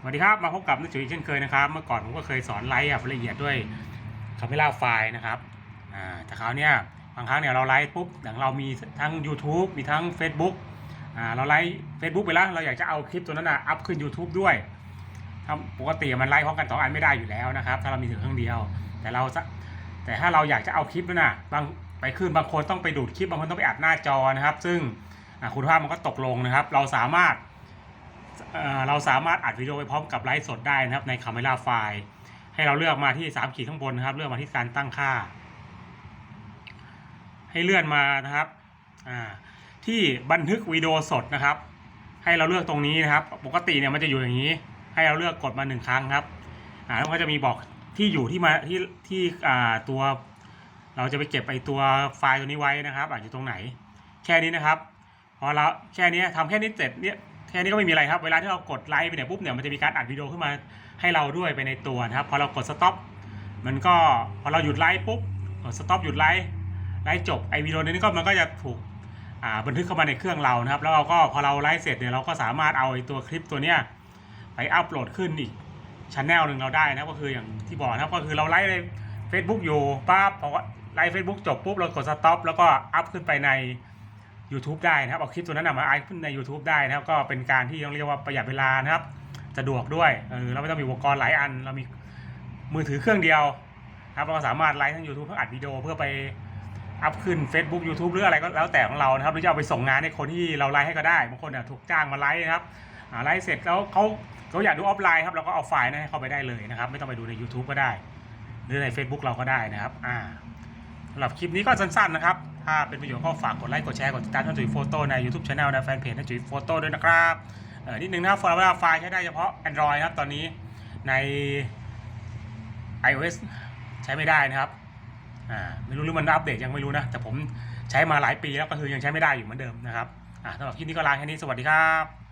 สวัสดีครับ มาพบกับนักจุ๋ยเช่นเคยนะครับ เมื่อก่อนผมก็เคยสอนไลฟ์แบบละเอียดด้วยคาเมล่าไฟล์นะครับแต่คราวนี้บางครั้งเนี่ยเราไลฟ์ปุ๊บอย่างเรามีทั้ง YouTube มีทั้ง Facebook เราไลฟ์ Facebook ไปแล้วเราอยากจะเอาคลิปตัวนั้นนะอัพขึ้น YouTube ด้วยทำปกติมันไลฟ์พร้อมกันสองอันไม่ได้อยู่แล้วนะครับ ถ้าเรามีถึงเครื่องเดียว แต่เราแต่ถ้าเราอยากจะเอาคลิปนั้นนะบางไปขึ้นบางคนต้องไปดูดคลิปบางคนต้องไปอัดหน้าจอนะครับ ซึ่งคุณภาพมันก็ตกลงนะครับ เราสามารถ เราสามารถอัดวิดีโอไปพร้อมกับไลฟ์สดได้นะครับใน Camera File ให้เราเลือกมาที่3ขีดข้างบนนะครับ เลือกมาที่การตั้งค่า ให้เลื่อนมานะครับที่บันทึกวิดีโอสดนะครับ ให้เราเลือกตรงนี้นะครับ ปกติเนี่ยมันจะอยู่อย่างนี้ ให้เราเลือกกดมาหนึ่งครั้งครับอ่าแล้วก็จะมีบอกที่อยู่ที่มาที่ที่อ่าตัว เราจะไปเก็บไอตัวไฟล์ตัวนี้ไว้นะครับอาจจะตรงไหน แค่นี้นะครับ พอเราแค่นี้ทำแค่นี้เสร็จเนี่ย แค่นี้ก็ไม่มีอะไรครับ เวลาที่เรากดไลค์ไปเนี่ยปุ๊บเนี่ยมันจะมีการอัดวิดีโอขึ้นมาให้เราด้วยไปในตัวนะครับ พอเรากดสต็อปมันก็พอเราหยุดไลค์ปุ๊บกดสต็อปหยุดไลค์ไลค์จบไอวิดีโอนี้ก็มันก็จะถูกบันทึกเข้ามาในเครื่องเรานะครับ แล้วเราก็พอเราไลฟ์เสร็จเนี่ยเราก็สามารถเอาไอตัวคลิปตัวเนี้ยไปอัปโหลดขึ้นอีกชั้นแนลหนึ่งเราได้นะก็คืออย่างที่บอกนะครับก็คือเราไลฟ์ใน Facebook อยู่ปั๊บพอไลฟ์ Facebook จบปุ๊บเรากดสต็อปแล้วก็อัพขึ้นไปใน YouTube ได้นะครับเอาคลิปตัวนั้นนะมาไอขึ้นใน YouTube ได้นะครับ ก็เป็นการที่ต้องเรียกว่าประหยัดเวลานะครับสะดวกด้วยเออเราไม่ต้องมีอุปกรณ์หลายอัน เรามีมือถือเครื่องเดียวครับเราก็สามารถไลฟ์ทั้ง YouTube ทั้งอัดวิดีโอเพื่อไปอัพขึ้น Facebook YouTube หรืออะไรก็แล้วแต่ของเรานะครับหรือจะเอาไปส่งงานให้คนที่เราไลฟ์ให้ก็ได้บางคนเนี่ยถูกจ้างมาไลฟ์นะครับไลฟ์เสร็จแล้วเขาเขาอยากดูออฟไลน์ครับเราก็เอาไฟล์นั้นให้เข้าไปได้เลยนะครับ ไม่ต้องไปดูใน YouTube ก็ได้ หรือใน Facebook เราก็ได้นะครับอ่า สำหรับคลิปนี้ก็สั้นๆนะครับ ถ้าเป็นประโยชน์ก็ฝากกดไลค์ กดแชร์ กดติดตามช่องจุ๋ยโฟโต้ใน YouTube Channel ในแฟนเพจนะจุ๋ยโฟโต้ด้วยนะครับเออนิดนึงนะครับฟอร์มไฟล์ใช้ได้เฉพาะ Android นะครับตอนนี้ใน iOS ใช้ไม่ได้นะครับอ่าไม่รู้หรือมันอัปเดตยังไม่รู้นะ แต่ผมใช้มาหลายปีแล้วก็คือยังใช้ไม่ได้อยู่เหมือนเดิมนะครับอ่าสำหรับคลิปนี้ก็ลาแค่นี้สวัสดีครับ